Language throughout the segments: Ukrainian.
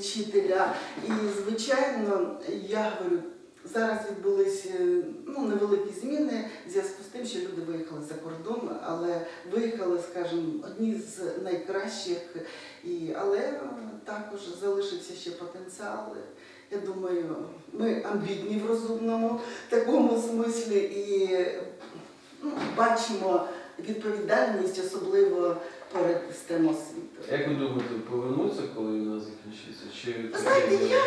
вчителя. І, звичайно, я говорю, зараз відбулися ну, невеликі зміни в зв'язку з тим, що люди виїхали за кордон, але виїхали, скажімо, одні з найкращих. І, але е, також залишився ще потенціал. Я думаю, ми амбітні в розумному такому смислі і ну, бачимо відповідальність, особливо перед системою освіти. Як ви думаєте, повернуться, коли війна закінчиться? Чи Ви знаєте, я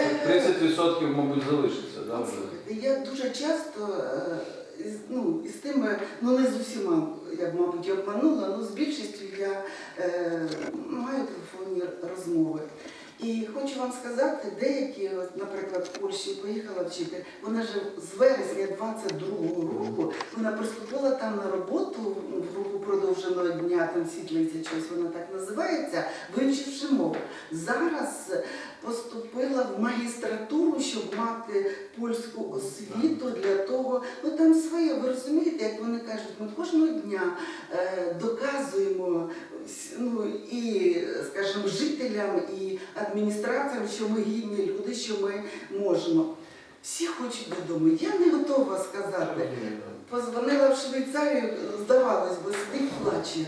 е, 30% мабуть залишиться, да, вже? Я дуже часто е, із, ну, із тими, ну не з усіма, я б, мабуть, обманула, але з більшістю я е, маю телефонні розмови. І хочу вам сказати, деякі, наприклад, в Польщі поїхала вчити, вона ж з вересня 22-го року вона приступила там на роботу в групу продовженого дня, там світлиця, щось вона так називається, вивчивши мову. Зараз поступила в магістратуру, щоб мати польську освіту для того, ну там своє, ви розумієте, як вони кажуть, ми кожного дня е, доказуємо ну, і, скажімо, жителям і адміністраціям, що ми гідні люди, що ми можемо. Всі хочуть додому. Я не готова сказати. Позвонила в Швейцарію, здавалось би, сидить плаче.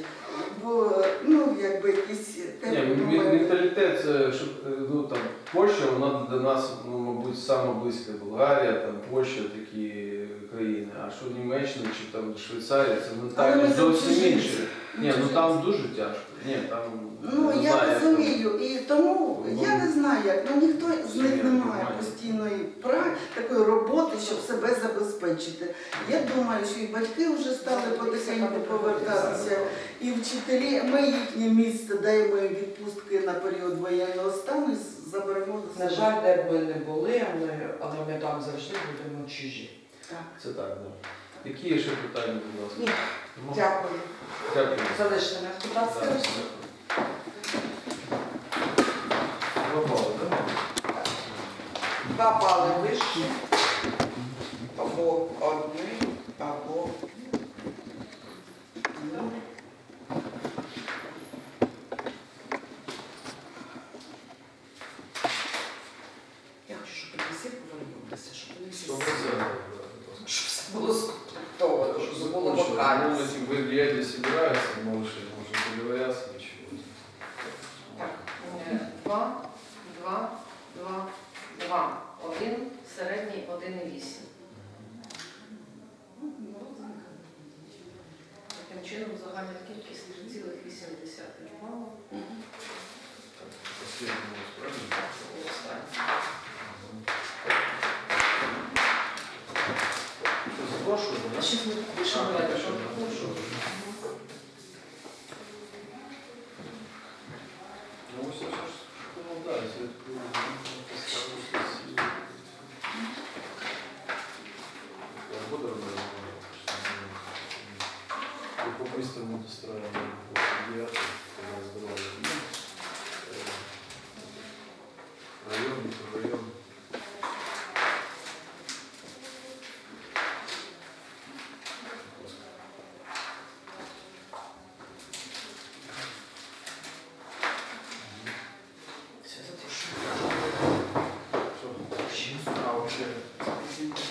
Бо ну якби якісь Ні, теплі мі- моменти. менталітет, щоб, е, ну, там, Польща, вона до нас, ну, мабуть, саме близька Болгарія, там, Польща, такі країни. А що Німеччина чи там Швейцарія, це ну так зовсім інше. Ні, ну там дуже тяжко. Ні, там Ну не я знаю, як там. розумію, і тому я не знаю, як ну ніхто з них не має постійної пра такої роботи, щоб себе забезпечити. Я думаю, що і батьки вже стали потихеньку повертатися, і вчителі. Ми їхнє місце даємо відпустки на період воєнного стану і заберемо до себе. На жаль, де б ми не були, ми, але ми там завжди будемо чужі. Так. Це так, да. Які є ще питання, будь ласка? Ні. Дякую. Дякую. Залиште нас, будь ласка. дякую. Глобал, да? Два бали вище, або одні, або. Я хочу, щоб вони всі повернулися, щоб вони всі ви щоб все було скомплектовано, щоб було вакансія. Вы влияли собираются, малыши, можно договорятся, ничего. Так, е, два, два, два, два. Один, середній 1,8. Таким чином загальна кількість 3,8 балу. Последний вопрос, правильно? Це останнє. Что, запрошую, да? Щось ми пишемо, я А, так хорошо, прошу. Ну, все, все, ну, да,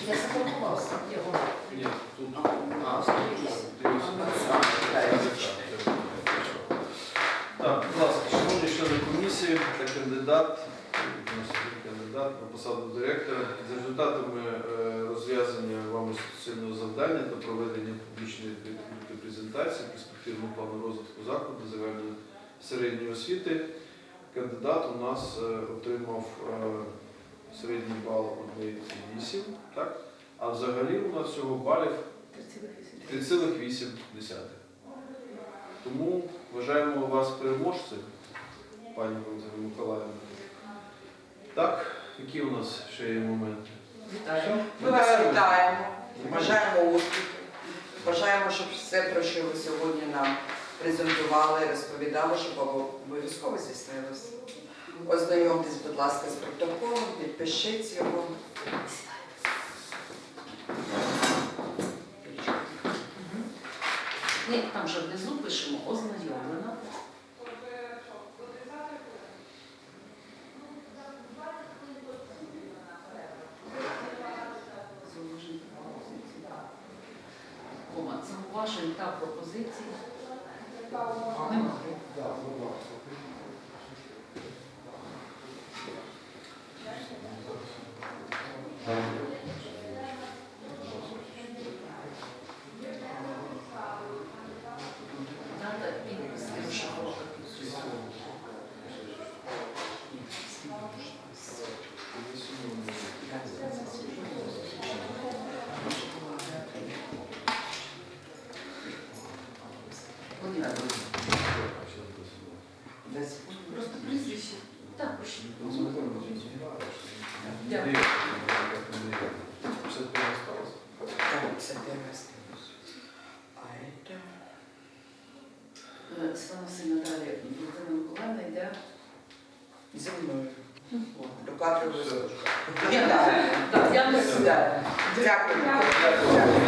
Я запропонував його. нет, тут... А, Так, будь ласка, шановні члени комісії та кандидат, є кандидат на посаду директора, за результатами е, розв'язання вами суцільного завдання та проведення публічної презентації перспективного плану розвитку закладу загальної середньої освіти, кандидат у нас е, отримав е, середній бал 1,8, так? А взагалі у нас всього балів 3,8. Тому вважаємо вас переможцем, пані Валентина Миколаївна. Так, які у нас ще є моменти? Вітаю. Ми вас вітаємо, бажаємо успіхів, бажаємо, щоб все, про що ви сьогодні нам презентували, розповідали, щоб обов'язково здійснилося. Ознайомтесь, будь ласка, з протоколом, Верещиць його. Ні, там вже внизу пишемо ознайомлена. Зауважень та пропозиції немає. Це... Е, Світлана Васильівна далі. Валентина Миколаївна йде. Зі мною. До не Да. Дякую. Дякую.